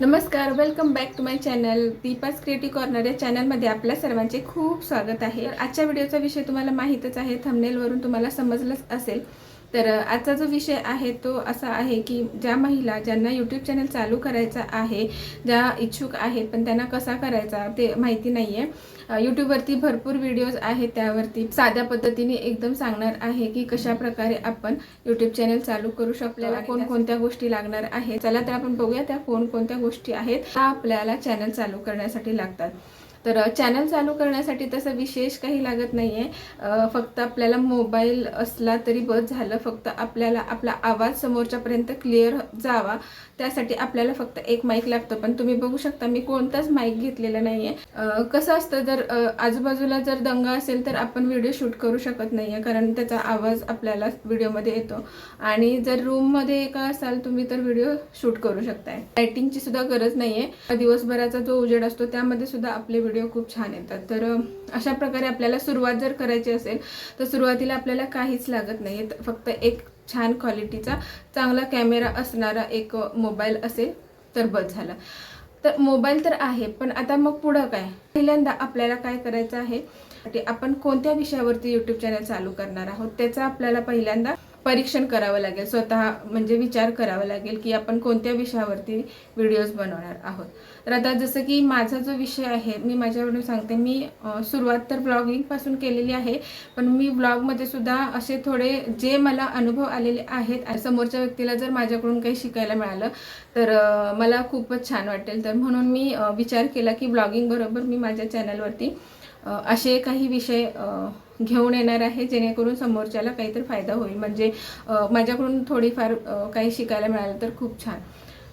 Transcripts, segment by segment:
नमस्कार welcome back to my channel Deepa's creative corner या चॅनलमध्ये आपल्या सर्वांचे खूप स्वागत आहे. आजच्या व्हिडिओचा विषय तुम्हाला माहीतच आहे थंबनेलवरून तुम्हाला समजलंच असेल. तर आजचा जो विषय आहे तो असा आहे की ज्या महिला ज्यांना यूट्यूब चॅनल चालू करायचा आहे ज्या इच्छुक आहेत पण त्यांना कसा करायचा ते माहिती नाही आहे यूट्यूबवरती भरपूर व्हिडिओज आहेत त्यावरती साध्या पद्धतीने एकदम सांगणार आहे की कशा प्रकारे आपण यूट्यूब चॅनल चालू करू शकतो आपल्याला कोणकोणत्या गोष्टी लागणार आहेत. चला तर आपण बघूया त्या कोणकोणत्या गोष्टी आहेत त्या आपल्याला चॅनल चालू करण्यासाठी लागतात. तर चॅनल चालू करण्यासाठी तसं विशेष काही लागत नाही आहे फक्त आपल्याला मोबाईल असला तरी बस झालं. फक्त आपल्याला आपला आवाज समोरच्यापर्यंत क्लिअर जावा. त्यासाठी आपल्याला फक्त एक माईक लागतो. पण तुम्ही बघू शकता मी कोणताच माईक घेतलेला नाही आहे कसं असतं जर आजूबाजूला जर दंगा असेल तर आपण व्हिडिओ शूट करू शकत नाही आहे कारण त्याचा आवाज आपल्याला व्हिडिओमध्ये येतो. आणि जर रूममध्ये एका असाल तुम्ही तर व्हिडिओ शूट करू शकताय. लायटिंगची सुद्धा गरज नाही आहे दिवसभराचा जो उजेड असतो त्यामध्ये सुद्धा आपले व्हिडिओ व्हिडिओ खूप छान येतात. तर अशा प्रकारे आपल्याला सुरुवात जर करायची असेल तर सुरुवातीला आपल्याला काहीच लागत नाही. फक्त एक छान क्वालिटीचा चांगला कॅमेरा असणारा एक मोबाईल असेल तर बस झाला. तर मोबाईल तर आहे पण आता मग पुढं काय? पहिल्यांदा आपल्याला काय करायचं आहे आपण कोणत्या विषयावरती यूट्यूब चॅनल चालू करणार आहोत त्याचा आपल्याला पहिल्यांदा परीक्षण करावं लागेल स्वतः म्हणजे विचार करावा लागेल की आपण कोणत्या विषयावरती व्हिडिओज बनवणार आहोत. तर आता जसं की माझा जो विषय आहे मी माझ्याकडून सांगते मी सुरुवात तर ब्लॉगिंगपासून केलेली आहे पण मी ब्लॉगमध्ये सुद्धा असे थोडे जे मला अनुभव आलेले आहेत समोरच्या व्यक्तीला जर माझ्याकडून काही शिकायला मिळालं तर मला खूपच छान वाटेल. तर म्हणून मी विचार केला की ब्लॉगिंगबरोबर मी माझ्या चॅनलवरती असे काही विषय घेऊन येणार आहे जेणेकरून समोरच्याला काहीतरी फायदा होईल. म्हणजे माझ्याकडून थोडीफार काही शिकायला मिळालं तर खूप छान.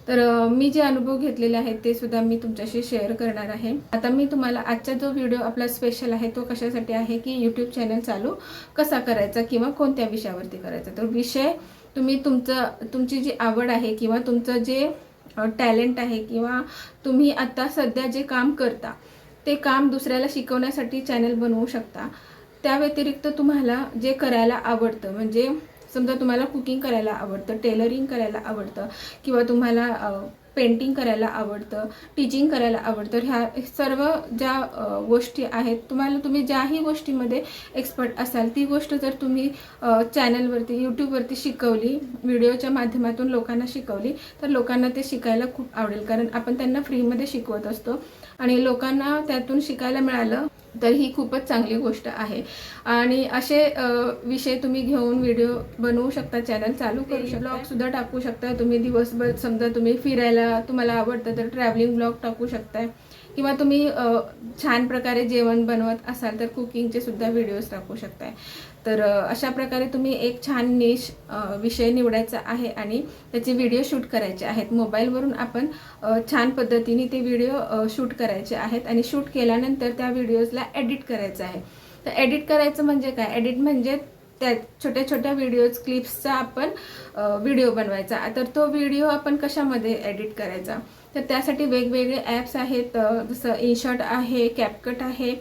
तर मी जे अनुभव घेतलेले आहेत ते सुद्धा मी तुमच्याशी शेअर करणार आहे. आता मी तुम्हाला आजचा जो व्हिडिओ आपला स्पेशल आहे तो कशासाठी आहे की यूट्यूब चॅनल चालू कसा करायचा किंवा कोणत्या विषयावरती करायचा. तर विषय तुम्ही तुमचं तुमची जी आवड आहे किंवा तुमचं जे टॅलेंट आहे किंवा तुम्ही आता सध्या जे काम करता ते काम दुसऱ्याला शिकवण्यासाठी चॅनल बनवू शकता. त्या व्यतिरिक्त तुम्हाला जे करायला आवडतं म्हणजे समजा तुम्हाला कुकिंग करायला आवडतं टेलरिंग करायला आवडतं किंवा तुम्हाला पेंटिंग करायला आवडतं टीचिंग करायला आवडतं ह्या सर्व ज्या गोष्टी आहेत तुम्हाला तुम्ही ज्याही गोष्टीमध्ये एक्सपर्ट असाल ती गोष्ट जर तुम्ही चॅनलवरती यूट्यूबवरती शिकवली व्हिडिओच्या माध्यमातून लोकांना शिकवली तर लोकांना ते शिकायला खूप आवडेल कारण आपण त्यांना फ्रीमध्ये शिकवत असतो. आणि लोकांना त्यातून शिकायला मिळालं तर ही खूपच चांगली गोष्ट आहे. आणि असे विषय तुम्ही घेऊन व्हिडिओ बनवू शकता चॅनल चालू करू शकता. ब्लॉग सुद्धा टाकू शकता. तुम्ही दिवसभर समजा तुम्ही फिरायला तुम्हाला आवडतं तर ट्रॅव्हलिंग ब्लॉग टाकू शकताय. किंवा तुम्ही छान प्रकारे जेवण बनवत असाल तर कुकिंगचे सुद्धा व्हिडिओज टाकू शकताय. तर अशा प्रकारे तुम्ही एक छान निश विषय निवडायचा आहे आणि त्याचे व्हिडिओ शूट करायचे आहेत. मोबाईलवरून आपण छान पद्धतीने ते व्हिडिओ शूट करायचे आहेत आणि शूट केल्यानंतर त्या व्हिडिओजला एडिट करायचं आहे. तर एडिट करायचं म्हणजे काय? एडिट म्हणजे त्या छोट्या छोट्या व्हिडिओज क्लिप्सचा आपण व्हिडिओ बनवायचा. तर तो व्हिडिओ आपण कशामध्ये एडिट करायचा? तर त्यासाठी वेगवेगळे ॲप्स आहेत. जसं इनशॉट आहे कॅपकट आहे.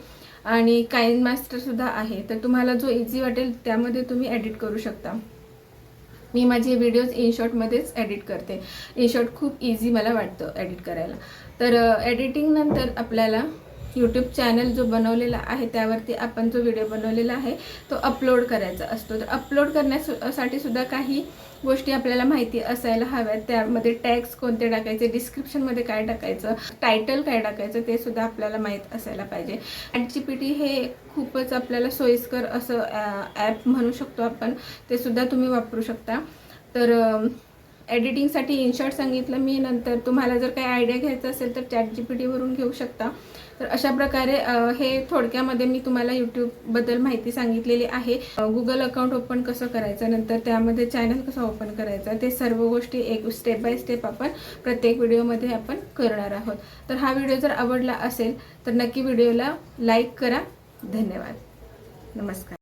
आणि काइन मास्टरसुद्धा आहे तर तुम्हाला जो इझी वाटेल त्यामध्ये तुम्ही एडिट करू शकता. मी माझे व्हिडिओज इनशॉटमध्येच एडिट करते. इनशॉट खूप इझी मला वाटतं एडिट करायला. तर एडिटिंगनंतर आपल्याला यूट्यूब चॅनल जो बनवलेला आहे त्यावरती आपण जो व्हिडिओ बनवलेला आहे तो अपलोड करायचा असतो. तर अपलोड करण्यासाठी सुद्धा काही गोष्टी आपल्याला माहिती असायला हव्यात. त्यामध्ये टॅक्स कोणते टाकायचे डिस्क्रिप्शनमध्ये काय टाकायचं टायटल काय टाकायचं ते सुद्धा आपल्याला माहीत असायला पाहिजे. ॲट जी पी टी हे खूपच आपल्याला सोयीस्कर असं ॲप म्हणू शकतो आपण. ते सुद्धा तुम्ही वापरू शकता. तर एडिटिंगसाठी इनशॉट सांगितलं मी. नंतर तुम्हाला जर काही आयडिया घ्यायचा असेल तर चॅट जी पी टीवरून घेऊ शकता. तर अशा प्रकारे हे थोडक्यामध्ये मी तुम्हाला यूट्यूबबद्दल माहिती सांगितलेली आहे. गुगल अकाउंट ओपन कसं करायचं नंतर त्यामध्ये चॅनल कसं ओपन करायचं ते सर्व गोष्टी एक स्टेप बाय स्टेप आपण प्रत्येक व्हिडिओमध्ये आपण करणार आहोत. तर हा व्हिडिओ जर आवडला असेल तर नक्की व्हिडिओला लाईक करा. धन्यवाद. नमस्कार.